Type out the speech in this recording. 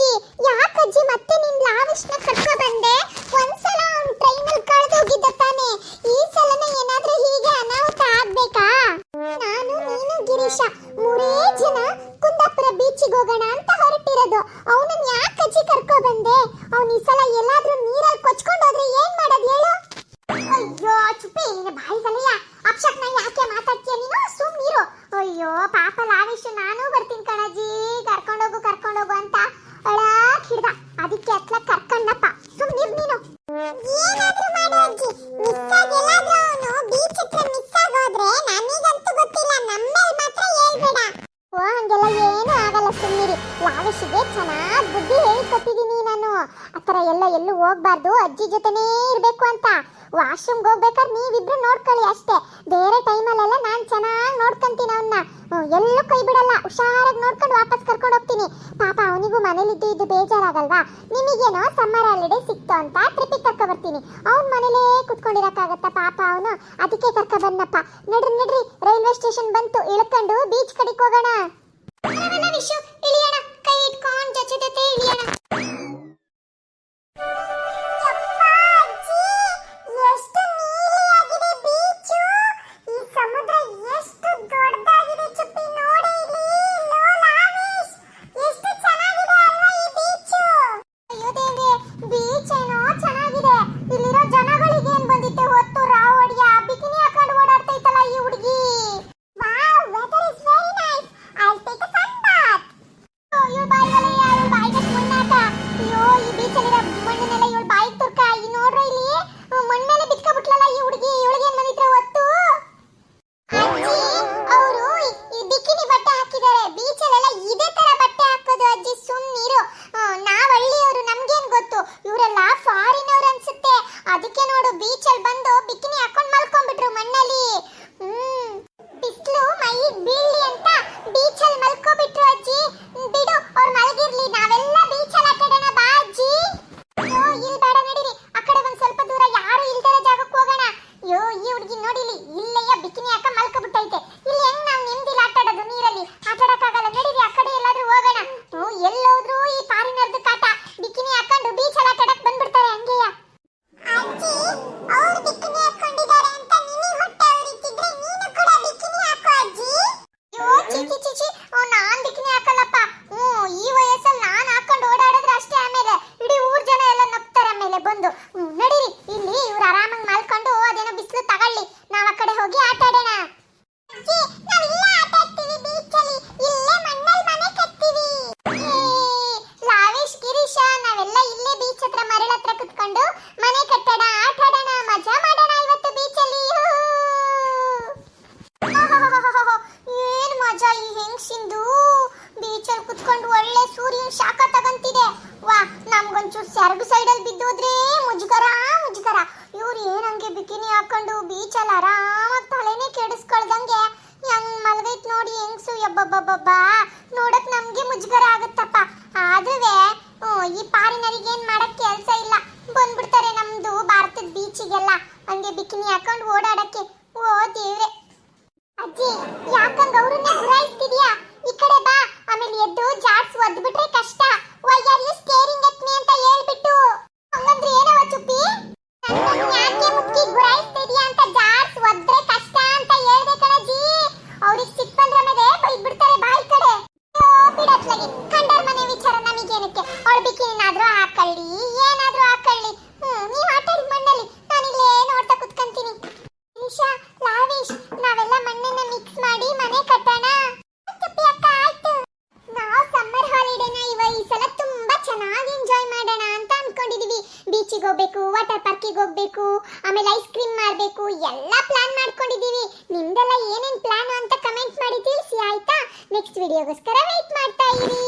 ಅಜ್ಜಿ ಯಾಕೆ ಅಜ್ಜಿ ಮತ್ತೆ ನಿನ್ ಲಾವಿಶ್ನ ಕರ್ಕೊ ಬಂದೆ? ಒಂದ್ಸಲ ಅವ್ನ್ ಟ್ರೈನಲ್ಲಿ ಕಳೆದೋಗಿದ್ದ ತಾನೆ. ಈ ಸಲನ ಏನಾದ್ರೂ ಹೀಗೆ ಅನಾಹುತ ಆಗ್ಬೇಕಾ? ನಾನು ನೀನು ಗಿರೀಶ, ಮೂರೇ ಜನ ಕುಂದಾಪುರ ಬೀಚಿಗೆ ಹೋಗೋಣ ಅಂತ ಹೊರಟಿರೋದು. ಅವನನ್ನ ಯಾಕ ಅಜ್ಜಿ ಕರ್ಕೊ ಬಂದೆ? ಅವ್ನ್ ಈ ಸಲ ಎಲ್ಲಾದ್ರೂ ನೀರಲ್ಲಿ ಕೊಚ್ಕೊಂಡು ಹೋದ್ರೆ ಏನ್ ಮಾಡೋದು ಹೇಳು? ಅಯ್ಯೋ, ಚುಪ್ಪಿ, ನಿನ್ನ ಬಾಯಿಗಲೆಯ ಅಪ್ಶಕ್ನ ಯಾಕೆ ಮಾತಾಡ್ತೀಯ ನೀನು? ಸುಮ್ಮನಿರು ಅಯ್ಯೋ, ಪಾಪ ಲಾವಿಶ್ ನಾನು ಬರ್ತೀನಿ ಕಣಜ್ಜಿ. ಕರ್ಕೊಂಡೋಗು ಕರ್ಕೊಂಡೋಗು ಅಂತ ಅಳಾಕ್ ಹಿಡ್ದ ಅದಕ್ಕೆ ಅತ್ಲ ಕರ್ಕೊಂಡಪ್ಪ ಸುಮ್ಮನಿರು ನೀನು ಏನಾದ್ರೂ ಮಾಡು ಅಜ್ಜಿ ಮಿಸ್ ಆಗಿ ಎಲ್ಲಾದ್ರೂ ಅವನು ಬೀಚ್ ಹತ್ರ ಮಿಸ್ ಆಗೋದ್ರೆ ನನಗಂತೂ ಗೊತ್ತಿಲ್ಲ ನಮ್ಮೇಲ್ ಮಾತ್ರ ಹೇಳ್ಬೇಡ ಓ ಹಂಗೆಲ್ಲ ಏನು ಆಗಲ್ಲ ಸುಮ್ಮನಿರಿ ಲಾವಿಶಿಗೆ ಚೆನ್ನಾಗಿ ಬುದ್ಧಿ ಹೇಳಿಕೊಟ್ಟಿದ್ದೀನಿ ನಾನು. ಆ ಥರ ಎಲ್ಲ ಎಲ್ಲೂ ಹೋಗ್ಬಾರ್ದು, ಅಜ್ಜಿ ಜೊತೆನೇ ಇರಬೇಕು ಅಂತ. ವಾಶ್ರೂಮ್ಗೆ ಹೋಗ್ಬೇಕಾದ್ರೆ ನೀವಿಬ್ರು ನೋಡ್ಕೊಳ್ಳಿ ಅಷ್ಟೇ. ಬೇರೆ ಟೈಮಲ್ಲೆಲ್ಲ ನಾನು ಚೆನ್ನಾಗಿ ನೋಡ್ಕೊಂತೀನಿ ಅವನ್ನ ಎಲ್ಲೂ ಕೈ ಬಿಡಲ್ಲ. ಹುಷಾರಾಗಿ ನೋಡ್ಕೊಂಡು ವಾಪಸ್ ಕರ್ಕೊಂಡು ಹೋಗ್ತೀನಿ. ಪಾಪ ಅವನಿಗೂ ಮನೇಲಿದ್ದು ಇದ್ದು ಬೇಜಾರಾಗಲ್ವಾ? ನಿಮಗೇನೋ ಸಮ್ಮರ್ ಹಾಲಿಡೇ ಸಿಕ್ತು ಅಂತ ಟ್ರಿಪ್ಪಿಗೆ ಬರ್ತೀನಿ. ಅವ್ನ ಮನೇಲೇ ಕುತ್ಕೊಂಡಿರಕ್ಕಾಗತ್ತಾ ಪಾಪ ಅವನು? ಅದಕ್ಕೆ ಕರ್ಕ ಬಂದಪ್ಪ ನಡ್ರಿ ನಡ್ರಿ. ರೈಲ್ವೆ ಸ್ಟೇಷನ್ ಬಂತು. ಇಳ್ಕೊಂಡು ಬೀಚ್ ಕಡೆಗೆ ಹೋಗೋಣ. ವಿಶು? ಇಳಿಯೋಣ. ಕೈ ಇಟ್ಕೊಂಡು ಜೊತೆ ಇಳಿಯೋಣ. ಶಾಖ ತಗಂತಿದೆ. ವಾ, ನಮ್ಗೊಂಚೂರು ಸೆರಗು ಸೈಡಲ್ಲಿ ಬಿದ್ದೋದ್ರೆ ಮುಜುಗರ ಮುಜುಗರ. ಇವ್ರು ಏನಂಗೆ ಬಿಕಿನಿ ಹಾಕೊಂಡು ಬೀಚಲ್ಲಿ ಆರಾಮಾಗಿ ತಲೆನೇ ಕೆಡಿಸ್ಕೊಳ್ದಂಗೆ. ಹೆಂಗ್ ಮಲಗೈತ್ ನೋಡಿ ಹೆಂಗ್ಸು ಎಬ್ಬಬ್ಬಬ್ಬ ನೋಡಕ್ ನಮ್ಗೆ ಮುಜುಗರ ಆಗುತ್ತಪ್ಪ. ಆದ್ರೂ ಈ ಪಾರಿನರಿಗೆ ಏನ್ ಮಾಡಕ್ ಕೆಲ್ಸ ಇಲ್ಲ. ಬಂದ್ಬಿಡ್ತಾರೆ ನಮ್ದು ಭಾರತದ ಬೀಚಿಗೆಲ್ಲ ಹಂಗೆ ಬಿಕಿನಿ ಹಾಕೊಂಡು ಓಡಾಡಕ್ಕೆ. ಓ ದೇವ್ರೆ. ಅಜ್ಜಿ, ಯಾಕಂಗ ಅವ್ರನ್ನೇ ಗುರಾಯಿಸ್ತಿದ್ಯಾ? ಆಮೇಲೆ ಎದ್ದು ಜಾಡ್ಸ್ ಒದ್ಬಿಟ್ರೆ ಕಷ್ಟ. ವೈ ಆರ್ ಯು ಸ್ಟೇರಿಂಗ್ ಅಂತ ಹೇಳ್ಬಿಟ್ಟು ವಾಟರ್ ಪಾರ್ಕಿಗೆ ಹೋಗ್ಬೇಕು, ಆಮೇಲೆ ಐಸ್ ಕ್ರೀಮ್ ಮಾಡಬೇಕು, ಎಲ್ಲ ಪ್ಲಾನ್ ಮಾಡ್ಕೊಂಡಿದ್ದೀವಿ ನಿಮ್ದೆಲ್ಲ ಏನೇನು ಪ್ಲಾನ್ ಅಂತ ಕಮೆಂಟ್ ಮಾಡಿ ತಿಳಿಸಿ, ಆಯ್ತಾ? ನೆಕ್ಸ್ಟ್ ವಿಡಿಯೋಗೋಸ್ಕರ ವೆಯ್ಟ್ ಮಾಡ್ತಾ ಇರಿ.